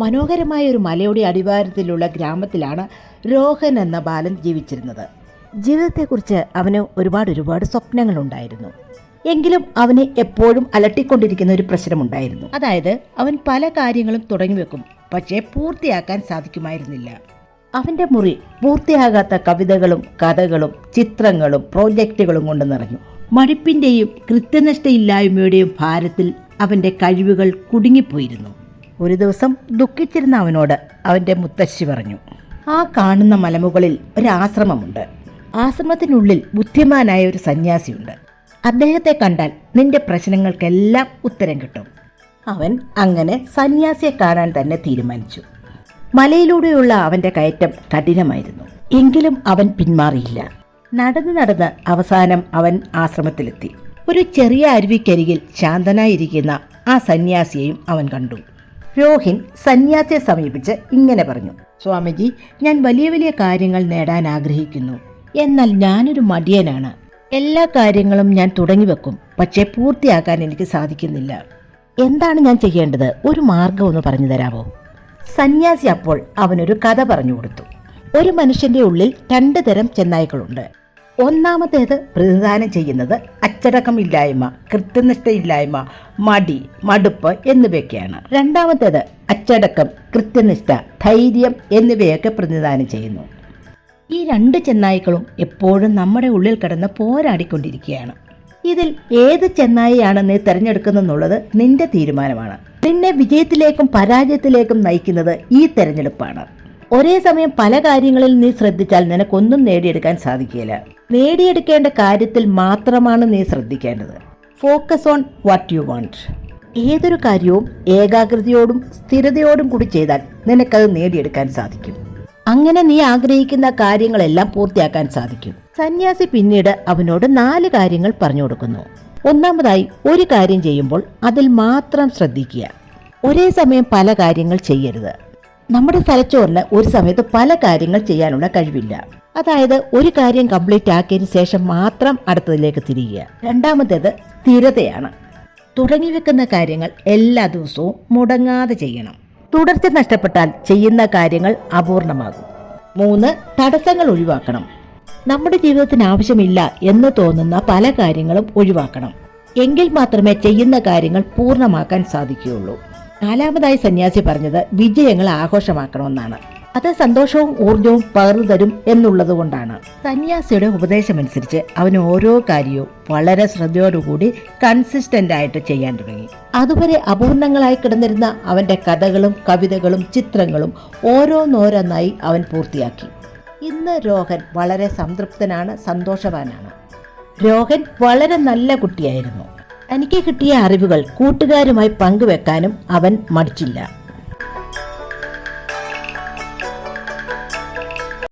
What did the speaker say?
മനോഹരമായ ഒരു മലയുടെ അടിവാരത്തിലുള്ള ഗ്രാമത്തിലാണ് രോഹൻ എന്ന ബാലൻ ജീവിച്ചിരുന്നത്. ജീവിതത്തെക്കുറിച്ച് അവന് ഒരുപാട് ഒരുപാട് സ്വപ്നങ്ങളുണ്ടായിരുന്നു. എങ്കിലും അവനെ എപ്പോഴും അലട്ടിക്കൊണ്ടിരിക്കുന്ന ഒരു പ്രശ്നമുണ്ടായിരുന്നു. അതായത് അവൻ പല കാര്യങ്ങളും തുടങ്ങി വെക്കും പക്ഷേ പൂർത്തിയാക്കാൻ സാധിക്കുമായിരുന്നില്ല. അവന്റെ മുറി പൂർത്തിയാകാത്ത കവിതകളും കഥകളും ചിത്രങ്ങളും പ്രോജക്റ്റുകളും കൊണ്ട് നിറഞ്ഞു. മടിപ്പിന്റെയും കൃത്യനിഷ്ഠയില്ലായ്മയുടെയും ഭാരത്തിൽ അവന്റെ കഴിവുകൾ കുടുങ്ങിപ്പോയിരുന്നു. ഒരു ദിവസം ദുഃഖിച്ചിരുന്ന അവനോട് അവന്റെ മുത്തശ്ശി പറഞ്ഞു ആ കാണുന്ന മലമുകളിൽ ഒരാശ്രമമുണ്ട്. ആശ്രമത്തിനുള്ളിൽ ബുദ്ധിമാനായ ഒരു സന്യാസിയുണ്ട്. അദ്ദേഹത്തെ കണ്ടാൽ നിന്റെ പ്രശ്നങ്ങൾക്കെല്ലാം ഉത്തരം കിട്ടും. അവൻ അങ്ങനെ സന്യാസിയെ കാണാൻ തന്നെ തീരുമാനിച്ചു. മലയിലൂടെയുള്ള അവന്റെ കയറ്റം കഠിനമായിരുന്നു. എങ്കിലും അവൻ പിന്മാറിയില്ല. നടന്ന് നടന്ന് അവസാനം അവൻ ആശ്രമത്തിലെത്തി. ഒരു ചെറിയ അരുവിക്കരികിൽ ശാന്തനായിരിക്കുന്ന ആ സന്യാസിയെയും അവൻ കണ്ടു. രോഹിൻ സന്യാസിയെ സമീപിച്ച് ഇങ്ങനെ പറഞ്ഞു സ്വാമിജി ഞാൻ വലിയ വലിയ കാര്യങ്ങൾ നേടാൻ ആഗ്രഹിക്കുന്നു. എന്നാൽ ഞാനൊരു മടിയനാണ്. എല്ലാ കാര്യങ്ങളും ഞാൻ തുടങ്ങി വെക്കും. പക്ഷേ പൂർത്തിയാക്കാൻ എനിക്ക് സാധിക്കുന്നില്ല. എന്താണ് ഞാൻ ചെയ്യേണ്ടത്? ഒരു മാർഗം ഒന്ന് പറഞ്ഞു തരാമോ? സന്യാസി അപ്പോൾ അവനൊരു കഥ പറഞ്ഞു കൊടുത്തു. ഒരു മനുഷ്യന്റെ ഉള്ളിൽ രണ്ട് തരം ചെന്നായ്ക്കളുണ്ട്. ഒന്നാമത്തേത് പ്രതിദാനം ചെയ്യുന്നത് അച്ചടക്കമില്ലായ്മ കൃത്യനിഷ്ഠയില്ലായ്മ മടി മടുപ്പ് എന്നിവയൊക്കെയാണ്. രണ്ടാമത്തേത് അച്ചടക്കം കൃത്യനിഷ്ഠ ധൈര്യം എന്നിവയൊക്കെ പ്രതിദാനം ചെയ്യുന്നു. ഈ രണ്ട് ചെന്നായ്ക്കളും എപ്പോഴും നമ്മുടെ ഉള്ളിൽ കിടന്ന് പോരാടിക്കൊണ്ടിരിക്കുകയാണ്. ഇതിൽ ഏത് ചെന്നായിയാണ് നീ തിരഞ്ഞെടുക്കുന്നെന്നുള്ളത് നിന്റെ തീരുമാനമാണ്. നിന്നെ വിജയത്തിലേക്കും പരാജയത്തിലേക്കും നയിക്കുന്നത് ഈ തെരഞ്ഞെടുപ്പാണ്. ഒരേ സമയം പല കാര്യങ്ങളിൽ നീ ശ്രദ്ധിച്ചാൽ നിനക്കൊന്നും നേടിയെടുക്കാൻ സാധിക്കില്ല നേടിയെടുക്കേണ്ട കാര്യത്തിൽ മാത്രമാണ് നീ ശ്രദ്ധിക്കേണ്ടത്. Focus on what you want ഏതൊരു കാര്യവും ഏകാഗ്രതയോടും സ്ഥിരതയോടും കൂടി ചെയ്താൽ നിനക്കത് നേടിയെടുക്കാൻ സാധിക്കും. അങ്ങനെ നീ ആഗ്രഹിക്കുന്ന കാര്യങ്ങളെല്ലാം പൂർത്തിയാക്കാൻ സാധിക്കും. സന്യാസി പിന്നീട് അവനോട് നാല് കാര്യങ്ങൾ പറഞ്ഞു കൊടുക്കുന്നു. ഒന്നാമതായി ഒരു കാര്യം ചെയ്യുമ്പോൾ അതിൽ മാത്രം ശ്രദ്ധിക്കുക. ഒരേ സമയം പല കാര്യങ്ങൾ ചെയ്യരുത്. നമ്മുടെ തലച്ചോറിന് ഒരു സമയത്ത് പല കാര്യങ്ങൾ ചെയ്യാനുള്ള കഴിവില്ല. അതായത് ഒരു കാര്യം കംപ്ലീറ്റ് ആക്കിയതിന് ശേഷം മാത്രം അടുത്തതിലേക്ക് തിരിയുക. രണ്ടാമത്തേത് സ്ഥിരതയാണ്. തുടങ്ങി വെക്കുന്ന കാര്യങ്ങൾ എല്ലാ ദിവസവും മുടങ്ങാതെ ചെയ്യണം. തുടർച്ച നഷ്ടപ്പെട്ടാൽ ചെയ്യുന്ന കാര്യങ്ങൾ അപൂർണമാകും. മൂന്ന് തടസ്സങ്ങൾ ഒഴിവാക്കണം. നമ്മുടെ ജീവിതത്തിന് ആവശ്യമില്ല എന്ന് തോന്നുന്ന പല കാര്യങ്ങളും ഒഴിവാക്കണം. എങ്കിൽ മാത്രമേ ചെയ്യുന്ന കാര്യങ്ങൾ പൂർണമാക്കാൻ സാധിക്കുകയുള്ളൂ. നാലാമതായി സന്യാസി പറഞ്ഞത് വിജയങ്ങൾ ആഘോഷമാക്കണമെന്നാണ്. അത് സന്തോഷവും ഊർജവും പകർന്നു തരും എന്നുള്ളത് കൊണ്ടാണ് സന്യാസിയുടെ ഉപദേശമനുസരിച്ച് അവൻ ഓരോ കാര്യവും വളരെ ശ്രദ്ധയോടുകൂടി കൺസിസ്റ്റന്റ് ആയിട്ട് ചെയ്യാൻ തുടങ്ങി. അതുവരെ അപൂർണങ്ങളായി കിടന്നിരുന്ന അവന്റെ കഥകളും കവിതകളും ചിത്രങ്ങളും ഓരോന്നോരോന്നായി അവൻ പൂർത്തിയാക്കി. ഇന്ന് രോഹൻ വളരെ സംതൃപ്തനാണ് സന്തോഷവാനാണ്. രോഹൻ വളരെ നല്ല കുട്ടിയായിരുന്നു. തനിക്ക് കിട്ടിയ അറിവുകൾ കൂട്ടുകാരുമായി പങ്കുവെക്കാനും അവൻ മടിച്ചില്ല.